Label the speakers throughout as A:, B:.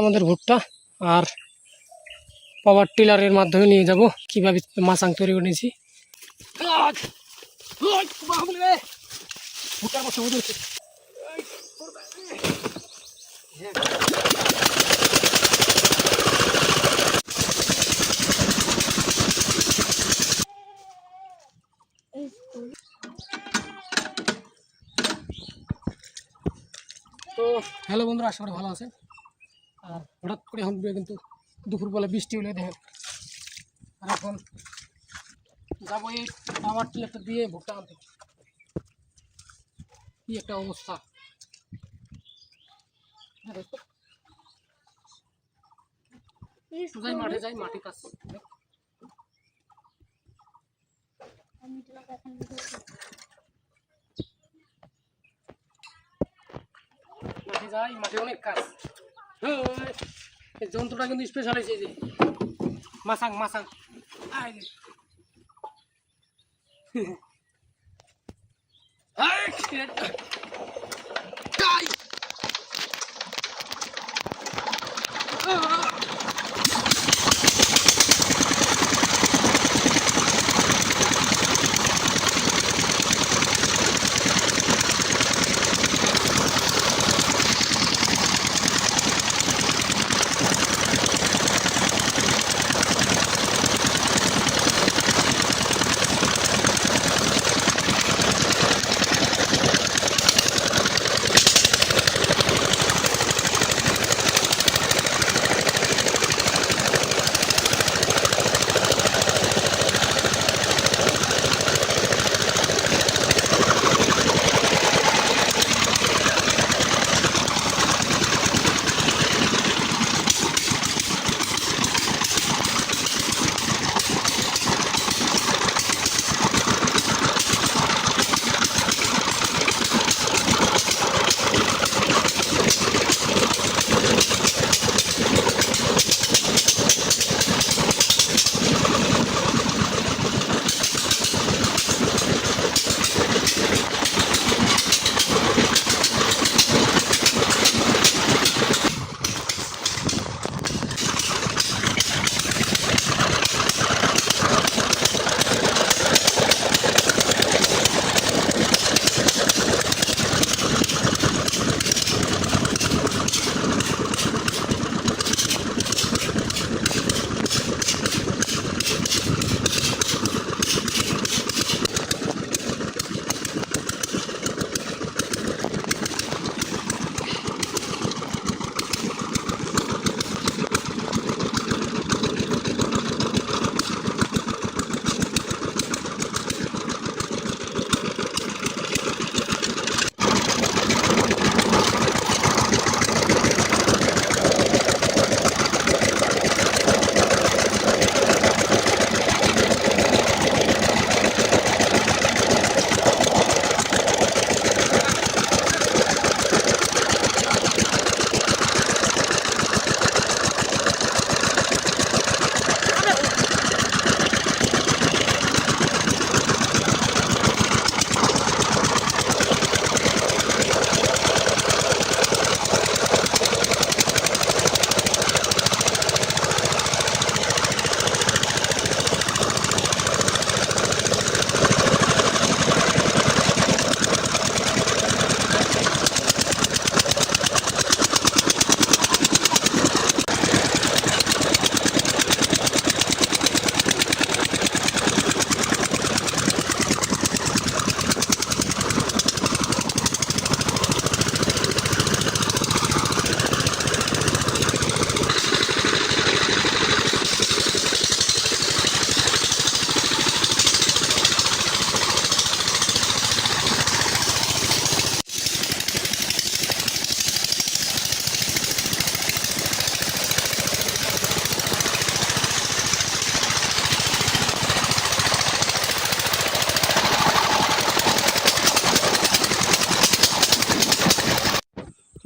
A: আমাদের ভুট্টা আর পাওয়ার টিলারের মাধ্যমে নিয়ে যাব। কীভাবে মাছাং তৈরি করে নিয়েছি। হ্যালো বন্ধুরা, আশা করি ভালো আছেন। আর হঠাৎ করে এখন কিন্তু দুপুরবেলা বৃষ্টি হলে দেখেন। আর এখন যাব এই পাওয়ার টিলারটা দিয়ে ভুট্টা আনতে। কি একটা অবস্থা। হ্যাঁ, দেখো। যাই মাঠে যাই মাঠে কাজ মাঠে যাই মাঠে অনেক কাজ। ওই, এই যন্ত্রটা কিন্তু স্পেশাল হয়েছে যে। মাসাং মাসাং। আই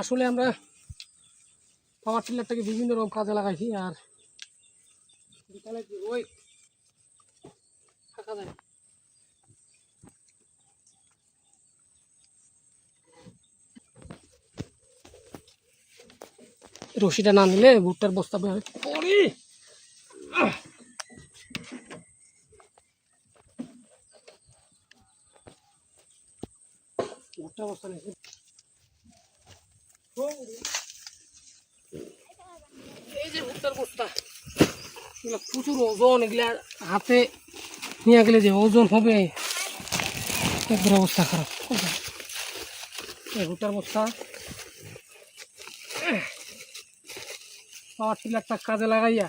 A: আসলে আমরা পাওয়ার টিলারটাকে বিভিন্ন রকম কাজে লাগাইছি, আর রশিটা না নিলে ভুট্টার বস্তা বের পড়ে ভুট্টার বস্তা নেই এই যে ভুট্টার বস্তা। এগুলো প্রচুর ওজন, এগুলা হাতে নিয়ে গেলে যে ওজন হবে একবার অবস্থা খারাপ। এই ভুট্টার বস্তা। পাওয়ার টিলারটা কাজে লাগাইয়া,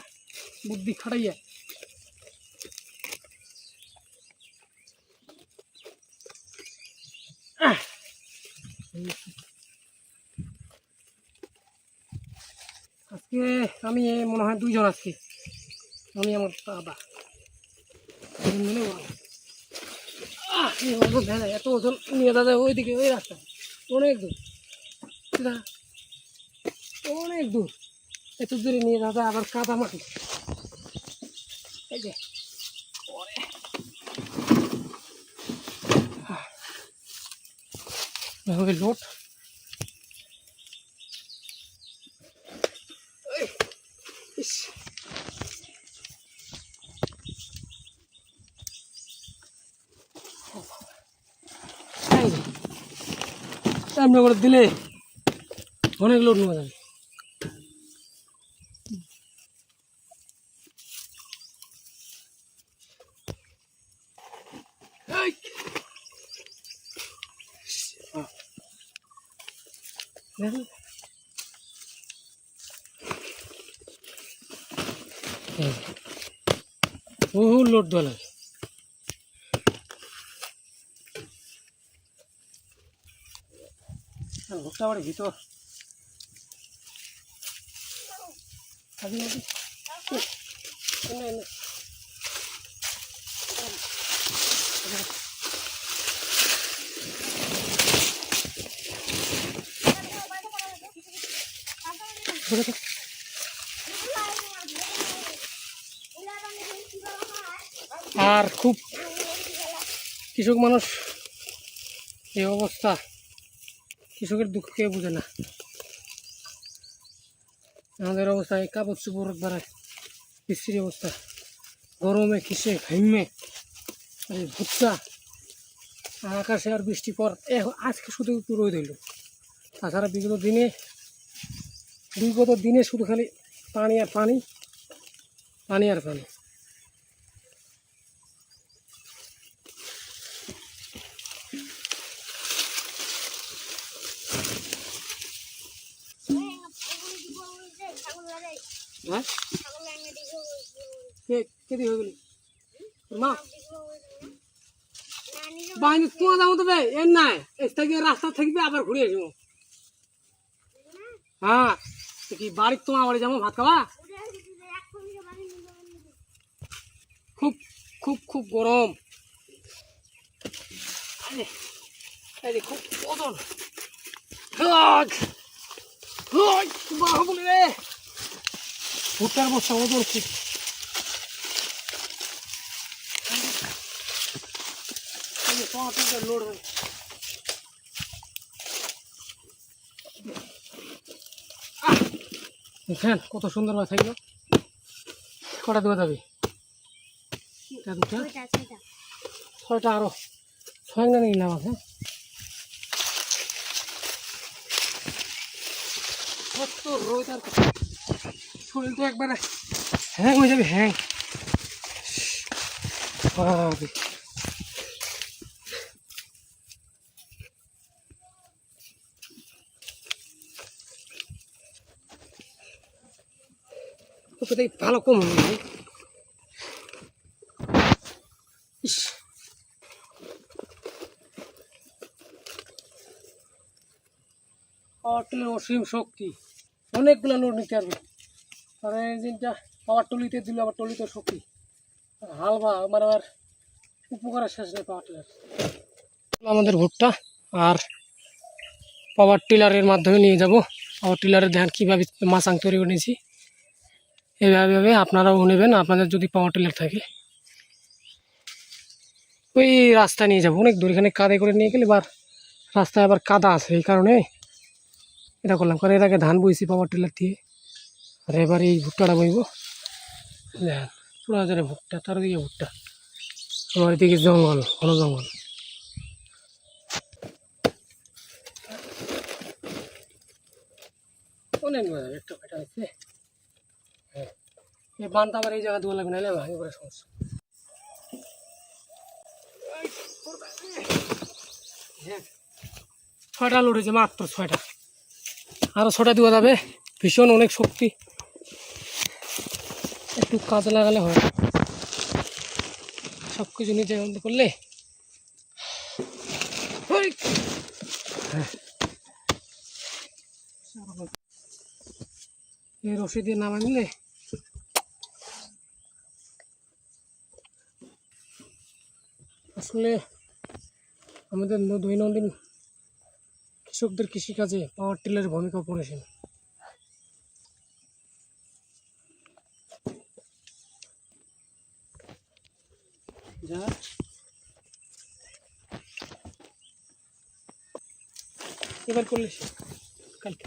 A: বুদ্ধি খাটাইয়া। আজকে আমি, মনে হয় দুইজন আজকে আমি আমার বাবা। মিলে দেখা এত ওজন নিয়ে দাদা, ওইদিকে, ওই রাস্তা অনেক দূর। অনেক দূর। এত দূরে নিয়ে দাদা আবার কাদা মাটি। এই যে। ওরে। আহ, এভাবে লোড এই, ইস। এই যে, সামনে করে দিলে অনেক লোড নেওয়া যাবে। বহু লোড দেওয়া লাগে। বাড়ি ভিতর। আর খুব কৃষক মানুষ এই অবস্থা। কৃষকের দুঃখ কে বুঝে না। আমাদের অবস্থা এই কাপড় চুপড় একবারে বিশ্রী অবস্থা। গরমে, কিসে, ঘাইমে, এই আকাশে আর বৃষ্টি পর আজকে শুধু একটু হইল। তাছাড়া বিগত দিনে বিগত দিনে শুধু খালি পানি আর পানি পানি আর পানি হ্যাঁ হয়ে গেলি। মা। যাব এর নাই। এর রাস্তা থাকবে, আবার ঘুরে আসব। হ্যাঁ কি বাড়ির তোমার বাড়ি যাব, ভাত খাওয়া খুব খুব খুব গরম। খুব ওজন ভুট্টার বস্তা ওজন খুব লোড হয় আহ! দেখেন কত সুন্দর ভাবে থাকল। কটা দেওয়া যাবে? ছয়টা আরও। ছয় না নিলাম আছে শরীর তো একবারে হ্যাং হয়ে যাবে, হ্যাং। ওটাই ভালো কম অসীম শক্তি। অনেকগুলো লোড নিতে পারবে আর পাওয়ার টুলিতে দিলে আবার টলিতে শক্তি। হালবা আমার আবার উপকারের শেষ নেই পাওয়ার টিলার আমাদের ভুট্টা, আর পাওয়ার টিলারের মাধ্যমে নিয়ে যাব। পাওয়ার টিলারের ধ্যান কীভাবে মাছাং তৈরি করে নিয়েছি এইভাবে আপনারাও নেবেন, আপনাদের যদি পাওয়ার টিলার থাকে। ওই রাস্তা নিয়ে যাব, অনেক দূর। এখানে কাদে করে নিয়ে গেলে এবার রাস্তায় আবার কাদা আছে এই কারণে। এটা করলাম, কারণ এর আগে ধান বইছি পাওয়ার টিলার দিয়ে। আর এবার এই ভুট্টাটা বইব। দেখেন পুরা যারে ভুট্টা, তার দিকে ভুট্টা। আমার এদিকে জঙ্গল, ঘন জঙ্গল। একটা ফাটা আছে এই বানটা আবার এই জায়গা দুয়া লাগবে নাহলে ভাঙে পড়ে সমস্যা। ছয়টা লোড হয়েছে, মাত্র ছয়টা। আরও ছটা দেওয়া যাবে, ভীষণ অনেক শক্তি। একটু কাজে লাগালে হয়। সব কিছু নিজে বন্ধ করলে ওই! হ্যাঁ। এই রশি দিয়ে নামা নিলে? আসলে আমাদের দৈনন্দিন কৃষকদের কৃষিকাজে পাওয়ার টিলারের ভূমিকা পড়েছে যা। এবার করলে কালকে।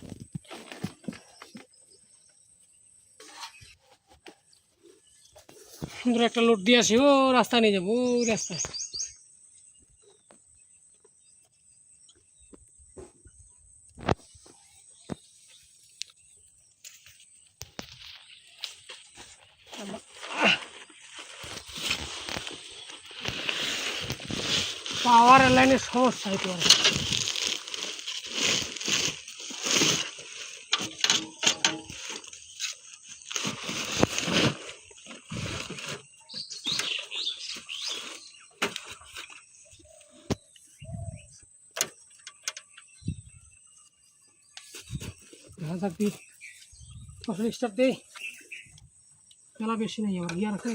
A: সুন্দর একটা লোড দিয়ে আসি। ও, রাস্তায় নিয়ে যাব ওই রাস্তায়। পাওয়ার লাইনের সমস্যা হইতে পারে। দি আসলে স্টার্ট দেয় খেলা বেশি নেই আবার গিয়ার আছে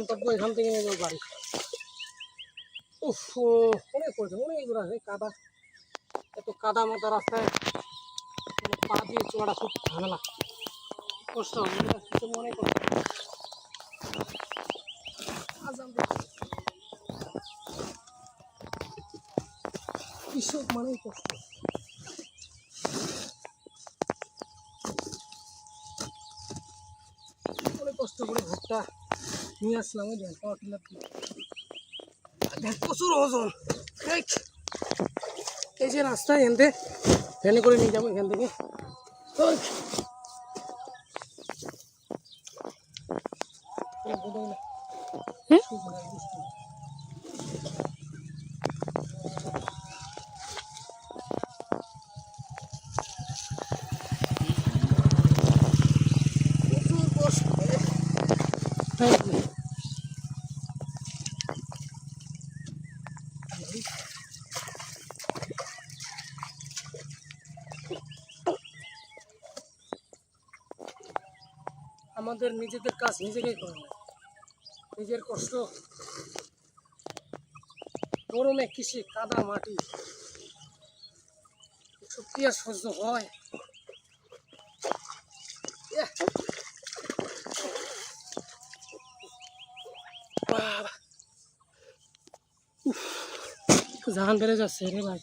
A: গন্তব্য এখান থেকে নেবে বাড়ি। উফ অনেক পড়েছে, অনেক দূর আছে কাদা। এত কাদা মাথা রাস্তায় পা দিয়ে চড়া খুব ঝামেলা। কষ্ট কিছু মনে দিচ্ছে। কৃষক মানেই কষ্ট। কষ্ট করে ভুট্টা নিয়ে আসলাম ওই পাওয়ার টিলার দিয়ে। দেখ প্রচুর ওজন। এই যে রাস্তায় এনতে ভ্যানে করে নিয়ে যাব এখান থেকে। ওই। এই বোধ হয় না। শুভ না, বুঝতে না। প্রচুর কষ্ট এই যে। আমাদের নিজেদের কাজ নিজেকেই করে নেয়। নিজের কষ্ট। গরমে কৃষি, কাদা, মাটি। কি আর সহ্য হয়। জাহান বেড়ে যাচ্ছে রে ভাই।